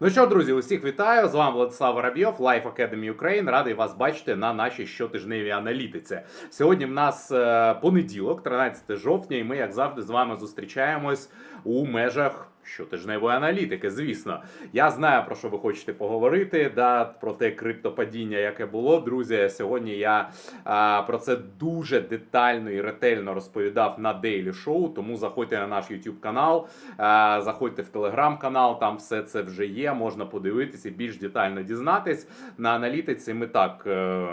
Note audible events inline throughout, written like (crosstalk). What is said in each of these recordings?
Ну що, друзі, усіх вітаю! З вами Владислав Воробйов, Life Academy Ukraine. Радий вас бачити на нашій щотижневій аналітиці. Сьогодні в нас е, понеділок, 13 жовтня, і ми, як завжди, з вами зустрічаємось у межах. Щотижневої аналітики, звісно, я знаю про що ви хочете поговорити. Да, про те криптопадіння, яке було. Друзі, сьогодні я а, про це дуже детально і ретельно розповідав на Daily Show, Тому заходьте на наш YouTube канал, а, заходьте в Telegram канал, там все це вже є. Можна подивитися і більш детально дізнатись. На аналітиці ми так, е,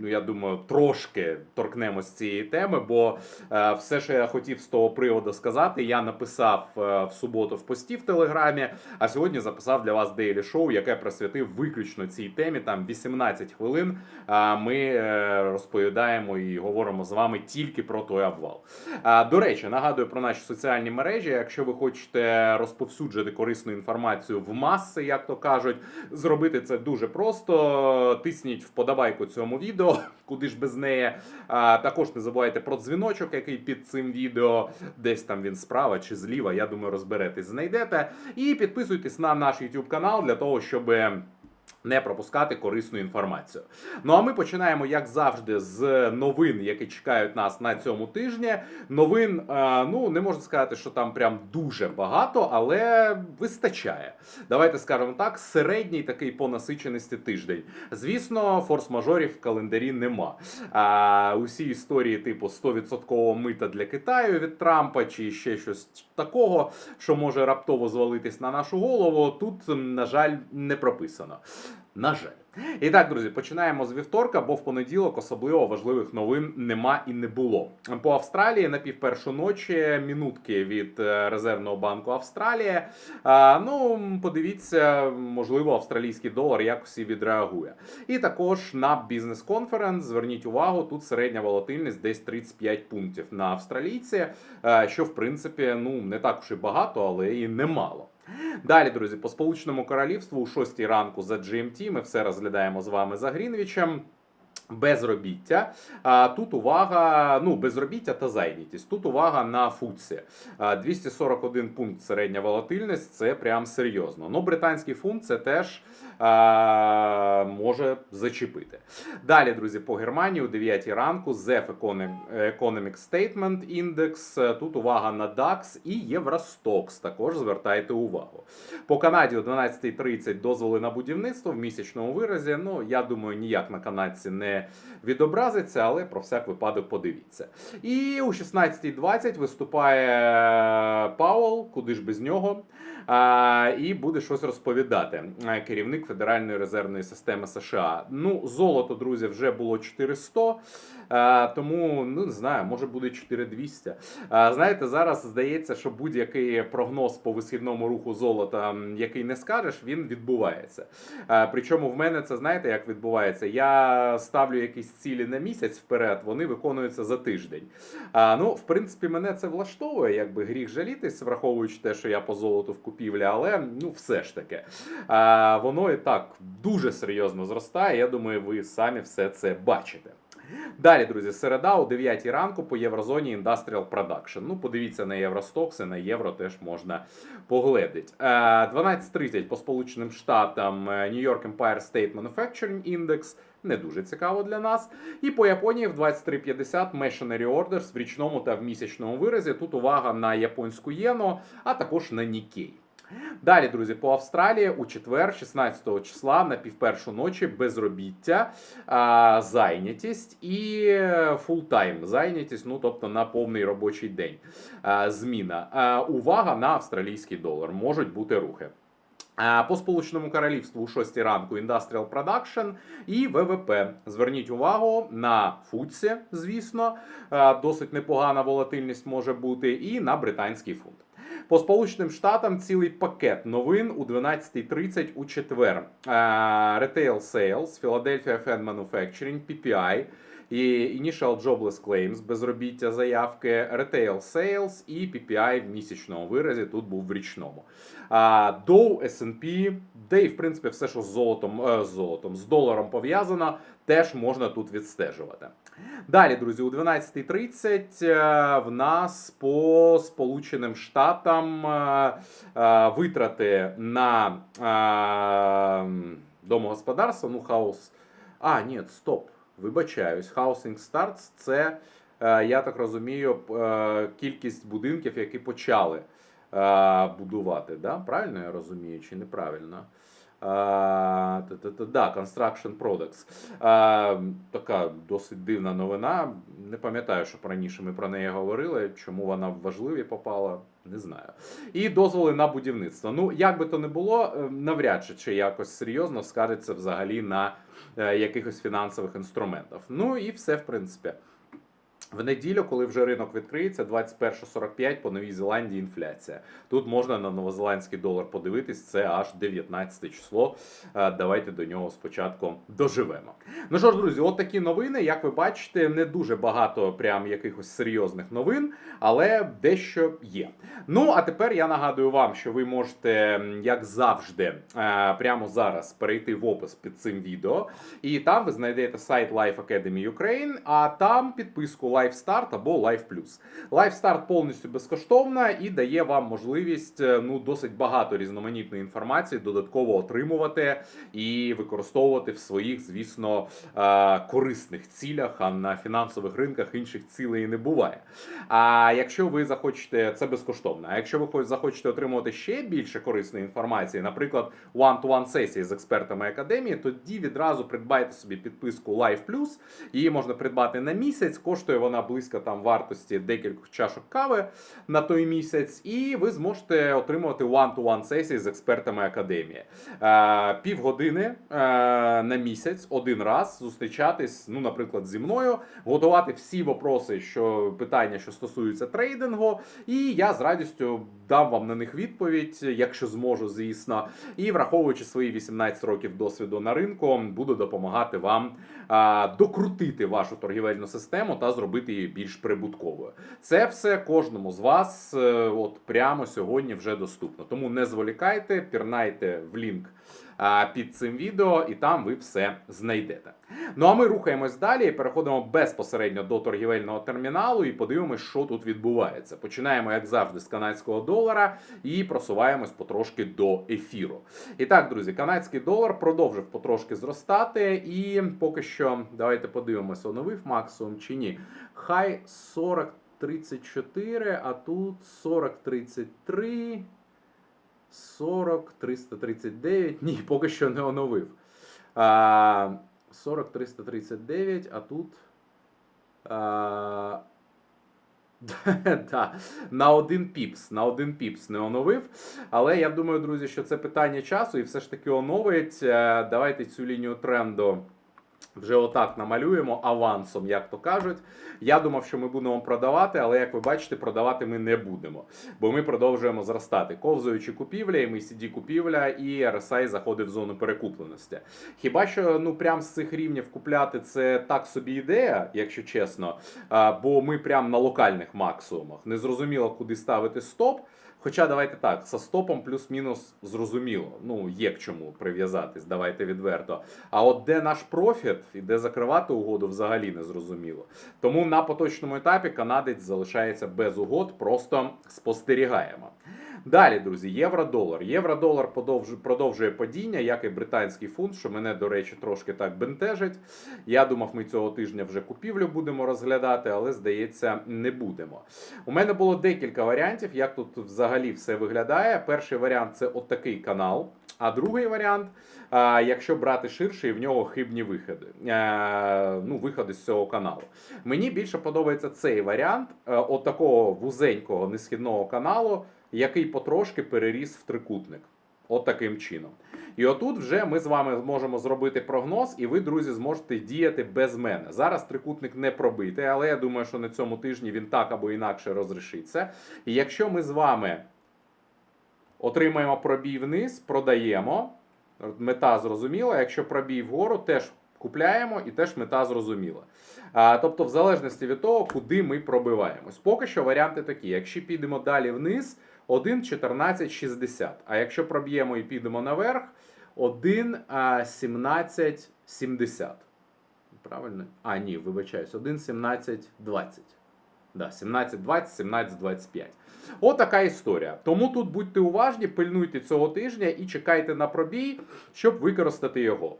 ну я думаю, трошки торкнемось цієї теми, бо е, все, що я хотів з того приводу сказати, я написав е, в суботу в пості в Телеграмі. А сьогодні записав для вас Daily Show, яке присвятив виключно цій темі. Там 18 хвилин. Ми е, розповідаємо і говоримо з вами тільки про той обвал. До речі, нагадую про наші соціальні мережі. Якщо ви хочете розповсюджити корисну інформацію в маси, як то кажуть, зробити це дуже просто. Тисніть вподобайку цьому відео, (laughs) куди ж без неї. А, Також не забувайте про дзвіночок, який під цим відео, десь там він справа чи зліва. Я думаю, розберетесь, знайдете. І підписуйтесь на наш YouTube канал для того, щоб. Не пропускати корисну інформацію. Ну а ми починаємо, як завжди, з новин, які чекають нас на цьому тижні. Новин, е, ну не можна сказати, що там прям дуже багато, але вистачає. Давайте скажемо так: середній такий по насиченості тиждень. Звісно, форс-мажорів в календарі нема. А усі історії, типу 100% мита для Китаю від Трампа, чи ще щось такого, що може раптово звалитись на нашу голову, тут, на жаль, не прописано. На жаль. І так, друзі, починаємо з вівторка, бо в понеділок особливо важливих новин нема і не було. По Австралії на півпершу ночі мінутки від е, Резервного банку Австралії. А, ну, подивіться, можливо, австралійський долар якось і відреагує. І також на бізнес-конференс. Зверніть увагу, тут середня волатильність десь 35 пунктів на австралійці, е, що в принципі ну не так уж і багато, але і немало. Далі, друзі, по Сполученому Королівству у 6 ранку за GMT ми все розглядаємо з вами за Грінвічем. Безробіття. А тут увага, ну, безробіття та зайнятість. Тут увага на футсі. 241 пункт середня волатильність це прям серйозно. Ну, британський фунт це теж а, може зачепити. Далі, друзі, по Германії о 9 ранку ZEF Economic Statement Index. Тут увага на DAX і Євростокс. Також звертайте увагу. По Канаді о 12.30 дозволи на будівництво в місячному виразі. Ну, я думаю, ніяк на канадці не відобразиться, але про всяк випадок подивіться. І у 16.20 виступає Пауел, куди ж без нього, і буде щось розповідати. Керівник Федеральної резервної системи США. Ну, золото, друзі, вже було 400, тому ну не знаю, може буде 4200. Знаєте, зараз здається, що будь-який прогноз по висхідному руху золота, який не скажеш, він відбувається. Причому в мене це знаєте, як відбувається? Я ставлю якісь цілі на місяць вперед, вони виконуються за тиждень. Ну, в принципі, мене це влаштовує, якби гріх жалітись, враховуючи те, що я по золоту в купівлі, але ну все ж таки. Воно і так дуже серйозно зростає. Я думаю, ви самі все це бачите. Далі, друзі, середа о 9 ранку по єврозоні Industrial Production. Ну, подивіться на Євростокси, на євро теж можна погледити. 12.30 по Сполученим Штатам New York Empire State Manufacturing Index. Не дуже цікаво для нас. І по Японії в 23.50 Machinery Orders в річному та в місячному виразі. Тут увага на японську єну, а також на Нікей. Далі, друзі, по Австралії у четвер, 16 числа, на півпершу ночі безробіття, зайнятість і фултайм зайнятість, ну тобто на повний робочий день. Зміна. Увага на австралійський долар. Можуть бути рухи. По Сполученому Королівству у 6 ранку Industrial Production і ВВП. Зверніть увагу на фудсі, звісно, досить непогана волатильність може бути, і на британський фунт. По Сполученим Штатам цілий пакет новин у 12.30 у четвер. Retail Sales, Philadelphia Fan Manufacturing, PPI, і Initial Jobless Claims, безробіття заявки, Retail Sales і PPI в місячному виразі. Тут був в річному. А, Dow, S&P, де і в принципі все, що з золотом, е, з золотом, з доларом пов'язано, теж можна тут відстежувати. Далі, друзі, у 12.30 е, в нас по Сполученим Штатам е, витрати на домогосподарство, ну, хаус. А, ні, стоп. Вибачаюсь, Housing Starts це, е, я так розумію, е, кількість будинків, які почали е, будувати. Да? Правильно я розумію, чи неправильно? Да, Construction Products. Така досить дивна новина. Не пам'ятаю, що раніше ми про неї говорили. Чому вона в важливі попала, не знаю. І дозволи на будівництво. Ну, як би то не було, навряд чи якось серйозно скажеться взагалі на якихось фінансових інструментів. Ну і все, в принципі. В неділю, коли вже ринок відкриється, 21.45 по Новій Зеландії інфляція. Тут можна на новозеландський долар подивитись, це аж 19 число. Е, Давайте до нього спочатку доживемо. Ну що ж, друзі, от такі новини. Як ви бачите, не дуже багато прям якихось серйозних новин, але дещо є. Ну а тепер я нагадую вам, що ви можете, як завжди, е, прямо зараз перейти в опис під цим відео, і там ви знайдете сайт Life Academy Ukraine, а там підписку Start або Plus. Life Start повністю безкоштовна і дає вам можливість е, ну досить багато різноманітної інформації додатково отримувати і використовувати в своїх, звісно, е, корисних цілях. А на фінансових ринках інших цілей не буває. А якщо ви захочете, це безкоштовно. А якщо ви захочете отримувати ще більше корисної інформації, наприклад, one-to-one сесії з експертами академії, тоді відразу придбайте собі підписку Life Plus. Її можна придбати на місяць. Коштує вона близько там вартості декількох чашок кави на той місяць, і ви зможете отримувати one-to-one сесії з експертами академії. Е, півгодини е, на місяць один раз зустрічатись, ну, наприклад, зі мною, готувати всі вопроси, що питання, що стосуються трейдингу, і я з радістю дам вам на них відповідь, якщо зможу, звісно. І враховуючи свої 18 років досвіду на ринку, буду допомагати вам докрутити вашу торгівельну систему та зробити її більш прибутковою. Це все кожному з вас, е, от прямо сьогодні вже доступно. Тому не зволікайте, пірнайте в лінк під цим відео, і там ви все знайдете. Ну а ми рухаємось далі і переходимо безпосередньо до торгівельного терміналу і подивимось, що тут відбувається. Починаємо, як завжди, з канадського долара і просуваємось потрошки до ефіру. І так, друзі, канадський долар продовжив потрошки зростати, і поки що давайте подивимося, оновив максимум чи ні. Хай 40.34, а тут 40.33. 40, 339. Ні, поки що не оновив. 40, 339, а тут. А, (laughs) да, на один піпс, на один піпс не оновив. Але я думаю, друзі, що це питання часу і все ж таки оновить. Е, Давайте цю лінію тренду вже отак намалюємо авансом, як то кажуть. Я думав, що ми будемо продавати, але як ви бачите, продавати ми не будемо, бо ми продовжуємо зростати. Ковзуючи купівля, MACD купівля, і RSI заходить в зону перекупленості. Хіба що ну прям з цих рівнів купляти це так собі ідея, якщо чесно, бо ми прям на локальних максимумах. Не зрозуміло, куди ставити стоп. Хоча давайте так, со стопом плюс-мінус зрозуміло. Ну, є к чому прив'язатись, давайте відверто. А от де наш профіт і де закривати угоду, взагалі не зрозуміло. Тому на поточному етапі канадець залишається без угод, просто спостерігаємо. Далі, друзі, євро-долар. Євро-долар продовжує падіння, як і британський фунт, що мене, до речі, трошки так бентежить. Я думав, ми цього тижня вже купівлю будемо розглядати, але здається, не будемо. У мене було декілька варіантів, як тут взагалі все виглядає. Перший варіант це отакий канал. А другий варіант, якщо брати ширше, і в нього хибні виходи. Е, ну, виходи з цього каналу. Мені більше подобається цей варіант, е, от такого вузенького несхідного каналу, який потрошки переріс в трикутник. От таким чином. І отут вже ми з вами зможемо зробити прогноз, і ви, друзі, зможете діяти без мене. Зараз трикутник не пробитий, але я думаю, що на цьому тижні він так або інакше розрішиться. І якщо ми з вами отримаємо пробій вниз, продаємо. Мета зрозуміла. Якщо пробій вгору, теж купляємо, і теж мета зрозуміла. А, тобто, в залежності від того, куди ми пробиваємось. Поки що варіанти такі: якщо підемо далі вниз, 1,1460. А якщо проб'ємо і підемо наверх, 1,1770. Правильно? А, ні, вибачаюсь, 1,1720. Да, 17,20, 17,25. Отака історія. Тому тут будьте уважні, пильнуйте цього тижня і чекайте на пробій, щоб використати його.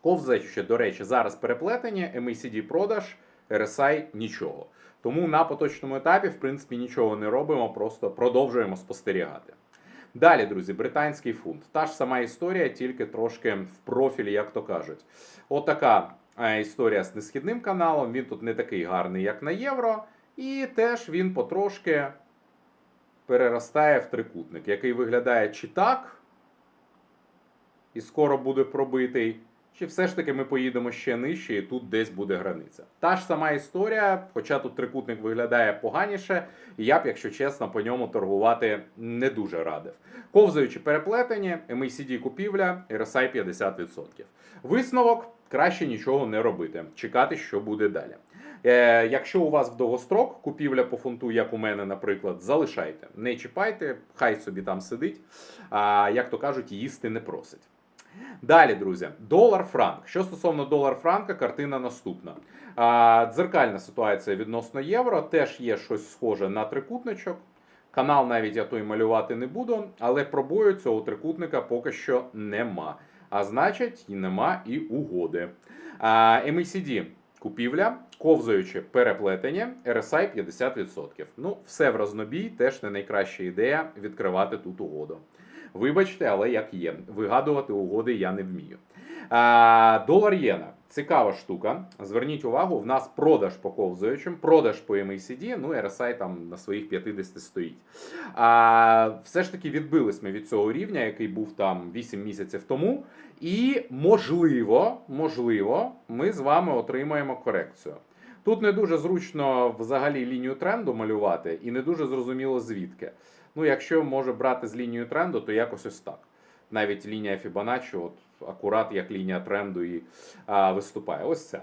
Ковзаючи, до речі, зараз переплетені, MACD продаж, RSI нічого. Тому на поточному етапі, в принципі, нічого не робимо, просто продовжуємо спостерігати. Далі, друзі, британський фунт. Та ж сама історія, тільки трошки в профілі, як то кажуть. Отака е, історія з несхідним каналом. Він тут не такий гарний, як на євро. І теж він потрошки переростає в трикутник, який виглядає чи так, і скоро буде пробитий. Чи все ж таки ми поїдемо ще нижче, і тут десь буде границя. Та ж сама історія, хоча тут трикутник виглядає поганіше, я б, якщо чесно, по ньому торгувати не дуже радив. Ковзаючи переплетені, MACD купівля, RSI 50%. Висновок краще нічого не робити, чекати, що буде далі. Е, якщо у вас в довгострок купівля по фунту, як у мене, наприклад, залишайте, не чіпайте, хай собі там сидить, а як то кажуть, їсти не просить. Далі, друзі, долар-франк. Що стосовно долар-франка, картина наступна. А, Дзеркальна ситуація відносно євро. Теж є щось схоже на трикутничок. Канал навіть я той малювати не буду, але пробою цього трикутника поки що нема. А значить, нема і угоди. А, MACD купівля, ковзаючи переплетення, RSI 50%. Ну, все в рознобій, теж не найкраща ідея відкривати тут угоду. Вибачте, але як є. Вигадувати угоди я не вмію. А, Долар єна. Цікава штука. Зверніть увагу, в нас продаж по ковзаючим, продаж по MACD, ну RSI там на своїх 50 стоїть. А, Все ж таки відбились ми від цього рівня, який був там 8 місяців тому. І можливо, можливо, ми з вами отримаємо корекцію. Тут не дуже зручно взагалі лінію тренду малювати, і не дуже зрозуміло звідки. Ну, якщо може брати з лінією тренду, то якось ось так. Навіть лінія Fibonacci, от акурат як лінія тренду і а, виступає. Ось ця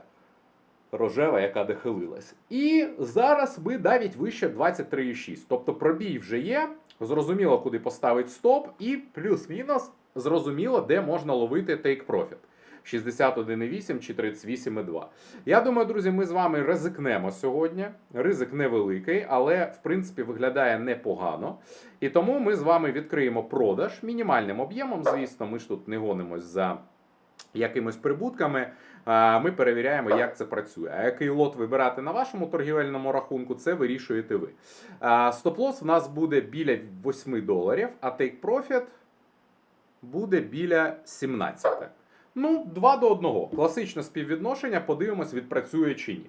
рожева, яка дохилилась. І зараз ми навіть вище 23,6. Тобто пробій вже є. Зрозуміло, куди поставити стоп, і плюс-мінус зрозуміло, де можна ловити profit. 61,8 чи 38,2. Я думаю, друзі, ми з вами ризикнемо сьогодні. Ризик невеликий, але в принципі виглядає непогано. І тому ми з вами відкриємо продаж мінімальним об'ємом. Звісно, ми ж тут не гонимось за якимись прибутками. Ми перевіряємо, як це працює. А який лот вибирати на вашому торгівельному рахунку, це вирішуєте ви. Стоп-лосс в нас буде біля 8 доларів, а profit буде біля 17. Ну, 2 до 1. Класичне співвідношення, подивимось, відпрацює чи ні.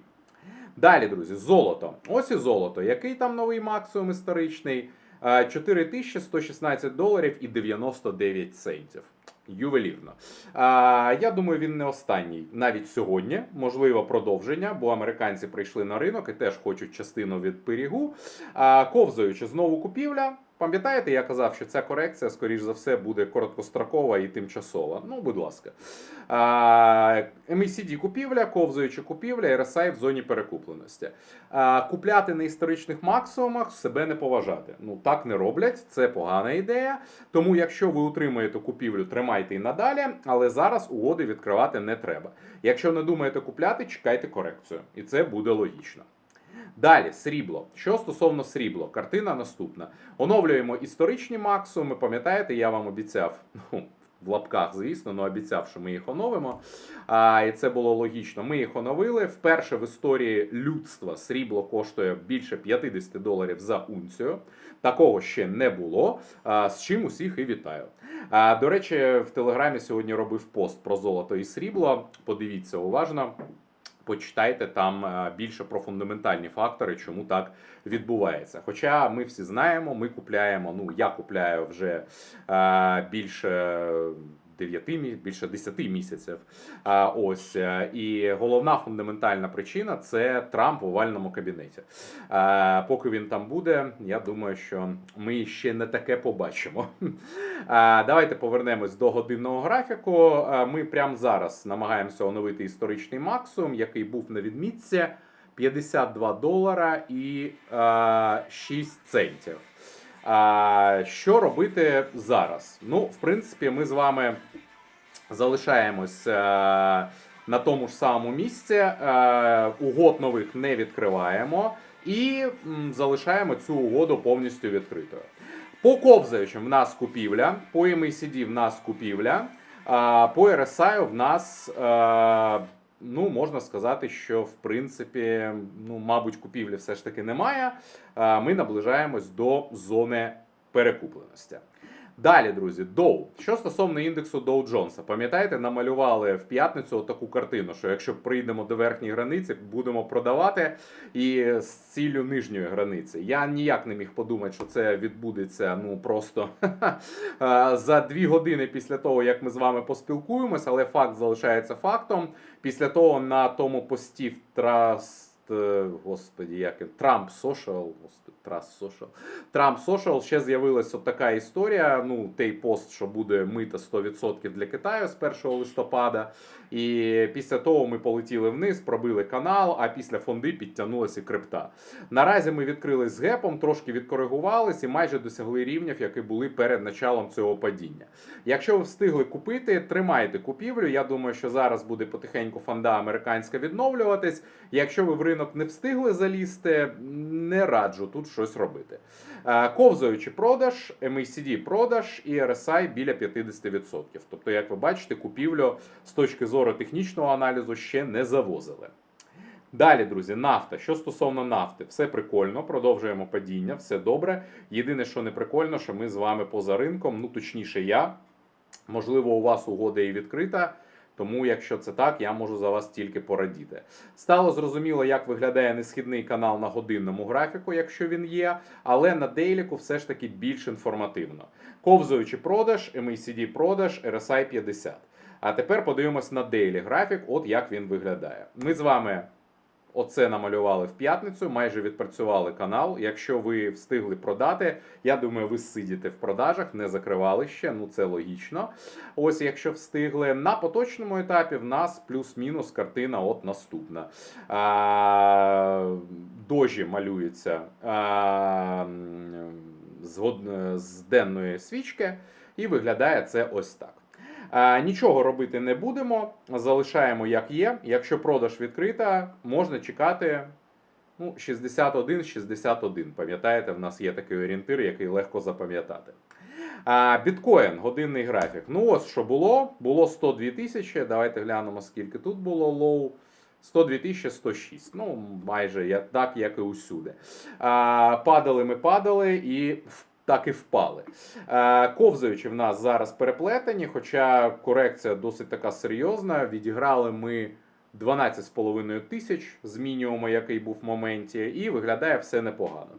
Далі, друзі, золото. Ось і золото. Який там новий максимум історичний? 4116 доларів і 99 центів. Ювелірно. А, Я думаю, він не останній навіть сьогодні. Можливо, продовження, бо американці прийшли на ринок і теж хочуть частину від пирігу. А, Ковзаючи знову купівля. Пам'ятаєте, я казав, що ця корекція, скоріш за все, буде короткострокова і тимчасова. Ну, будь ласка. MACD купівля, ковзаюча купівля, RSI в зоні перекупленості. А, Купляти на історичних максимумах себе не поважати. Ну, так не роблять, це погана ідея. Тому, якщо ви утримуєте купівлю, тримайте і надалі, але зараз угоди відкривати не треба. Якщо не думаєте купляти, чекайте корекцію. І це буде логічно. Далі, срібло. Що стосовно срібло, картина наступна. Оновлюємо історичні максимуми. Пам'ятаєте, я вам обіцяв, ну, в лапках, звісно, але обіцяв, що ми їх оновимо. А, І це було логічно. Ми їх оновили. Вперше в історії людства срібло коштує більше 50 доларів за унцію. Такого ще не було. А, З чим усіх і вітаю. А, До речі, в Телеграмі сьогодні робив пост про золото і срібло. Подивіться уважно. Почитайте там е, більше про фундаментальні фактори, чому так відбувається. Хоча ми всі знаємо, ми купляємо. Ну я купляю вже е, більше 9, мі- більше 10 місяців. А, ось е, і головна фундаментальна причина це Трамп в овальному кабінеті. Поки він там буде, я думаю, що ми ще не таке побачимо. Давайте повернемось до годинного графіку. Ми прямо зараз намагаємося оновити історичний максимум, який був на відмітці 52 долара і а, 6 центів. А, що робити зараз? Ну, в принципі, ми з вами залишаємось е, на тому ж самому місці. Е, угод нових не відкриваємо і залишаємо цю угоду повністю відкритою. По ковзаючим в нас купівля, по MACD в нас купівля, по RSI в нас. Ну, можна сказати, що в принципі, ну, мабуть, купівлі все ж таки немає. Ми наближаємось до зони перекупленості. Далі, друзі, Доу. Що стосовно індексу Доу Джонса, пам'ятаєте, намалювали в п'ятницю таку картину, що якщо прийдемо до верхньої границі, будемо продавати і з ціллю нижньої границі. Я ніяк не міг подумати, що це відбудеться ну просто е, за дві години після того, як ми з вами поспілкуємось, але факт залишається фактом. Після того на тому пості в Траст. Е, Господі, як він Трамп господи, Trust Social. Трамп Social ще з'явилася така історія. Ну, той пост, що буде мита 100% для Китаю з 1 листопада. І після того ми полетіли вниз, пробили канал, а після фонди підтягнулася крипта. Наразі ми відкрились з гепом, трошки відкоригувались і майже досягли рівнів, які були перед началом цього падіння. Якщо ви встигли купити, тримайте купівлю. Я думаю, що зараз буде потихеньку фонда американська відновлюватись. Якщо ви в ринок не встигли залізти, не раджу тут щось робити. Е, Ковзаючи продаж, MACD продаж і RSI біля 50%. Тобто, як ви бачите, купівлю з точки зору технічного аналізу ще не завозили. Далі, друзі, нафта. Що стосовно нафти, все прикольно, продовжуємо падіння, все добре. Єдине, що не прикольно, що ми з вами поза ринком, ну точніше, я. Можливо, у вас угода і відкрита. Тому, якщо це так, я можу за вас тільки порадіти. Стало зрозуміло, як виглядає несхідний канал на годинному графіку, якщо він є, але на дейліку все ж таки більш інформативно. Ковзуючи продаж, MACD продаж, RSI 50. А тепер подивимось на дейлі графік, от як він виглядає. Ми з вами оце намалювали в п'ятницю, майже відпрацювали канал. Якщо ви встигли продати, я думаю, ви сидіте в продажах, не закривали ще, ну це логічно. Ось, якщо встигли. На поточному етапі в нас плюс-мінус картина от наступна. А, дожі малюється а, з, з денної свічки, і виглядає це ось так. А, Нічого робити не будемо, залишаємо як є. Якщо продаж відкрита, можна чекати ну, 61-61. Пам'ятаєте, в нас є такий орієнтир, який легко запам'ятати. А, Біткоін, годинний графік. Ну, ось що було. Було 102 тисячі. Давайте глянемо, скільки тут було лоу. 102 тисячі 106. Ну, майже так, як і усюди. А, падали ми падали і в- так і впали. Е, Ковзаючи в нас зараз переплетені, хоча корекція досить така серйозна. Відіграли ми 12,5 тисяч з мінімуму, який був в моменті, і виглядає все непогано.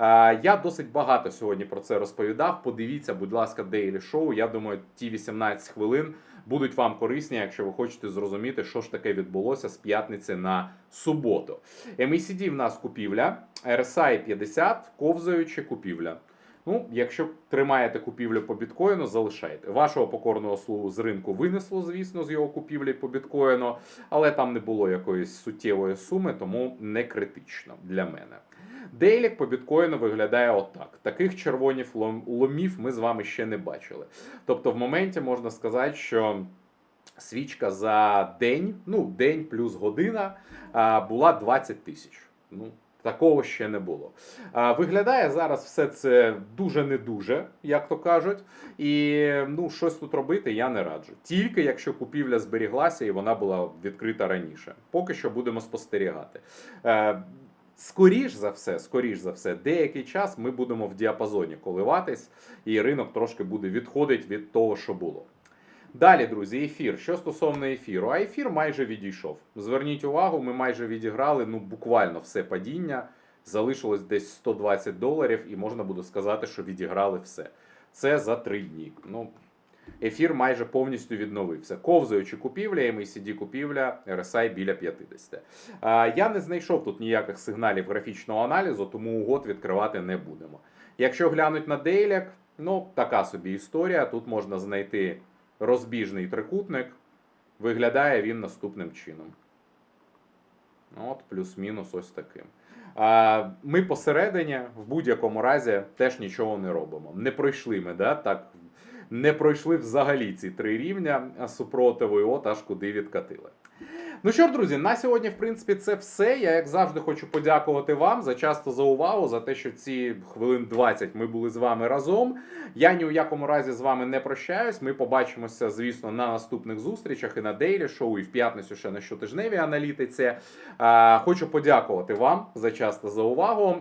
Е, Я досить багато сьогодні про це розповідав. Подивіться, будь ласка, Daily Show. Я думаю, ті 18 хвилин будуть вам корисні, якщо ви хочете зрозуміти, що ж таке відбулося з п'ятниці на суботу. MACD в нас купівля, RSI 50, ковзаючи купівля. Ну, якщо тримаєте купівлю по біткоїну, залишайте. Вашого покорного слугу з ринку винесло, звісно, з його купівлі по біткоїну, але там не було якоїсь суттєвої суми, тому не критично для мене. Дейлік по біткоїну виглядає отак. Таких червонів ломів ми з вами ще не бачили. Тобто, в моменті можна сказати, що. Свічка за день, ну день плюс година, була 20 тисяч. Ну, такого ще не було. Виглядає зараз все це дуже не дуже, як то кажуть. І ну, щось тут робити я не раджу. Тільки якщо купівля зберіглася і вона була відкрита раніше. Поки що будемо спостерігати. Е, Скоріш за все, скоріш за все, деякий час ми будемо в діапазоні коливатись, і ринок трошки буде відходити від того, що було. Далі, друзі, ефір. Що стосовно ефіру, а ефір майже відійшов. Зверніть увагу, ми майже відіграли ну буквально все падіння. Залишилось десь 120 доларів, і можна буде сказати, що відіграли все. Це за три дні. Ну, Ефір майже повністю відновився. Ковзаючи купівля, MACD купівля, RSI біля 50. А, Я не знайшов тут ніяких сигналів графічного аналізу, тому угод відкривати не будемо. Якщо глянуть на Дейляк, ну така собі історія. Тут можна знайти розбіжний трикутник. Виглядає він наступним чином. От, плюс-мінус ось таким. А, Ми посередині в будь-якому разі теж нічого не робимо. Не пройшли ми, да, так, не пройшли взагалі ці три рівня супротиву, і от аж куди відкатили. Ну що ж, друзі, на сьогодні, в принципі, це все. Я, як завжди, хочу подякувати вам за часто за увагу, за те, що ці хвилин 20 ми були з вами разом. Я ні у якому разі з вами не прощаюсь. Ми побачимося, звісно, на наступних зустрічах і на Дейлі Шоу, і в п'ятницю ще на щотижневій аналітиці. Хочу подякувати вам за часто за увагу.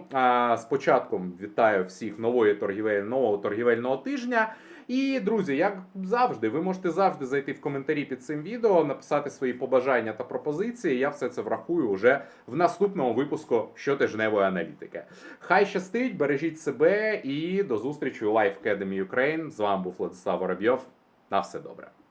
Початком вітаю всіх нової торгівель, нового торгівельного тижня. І, друзі, як завжди, ви можете завжди зайти в коментарі під цим відео, написати свої побажання та пропозиції. Я все це врахую уже в наступному випуску щотижневої аналітики. Хай щастить, бережіть себе і до зустрічі у Life Academy Ukraine. З вами був Владислав Воробйов. На все добре.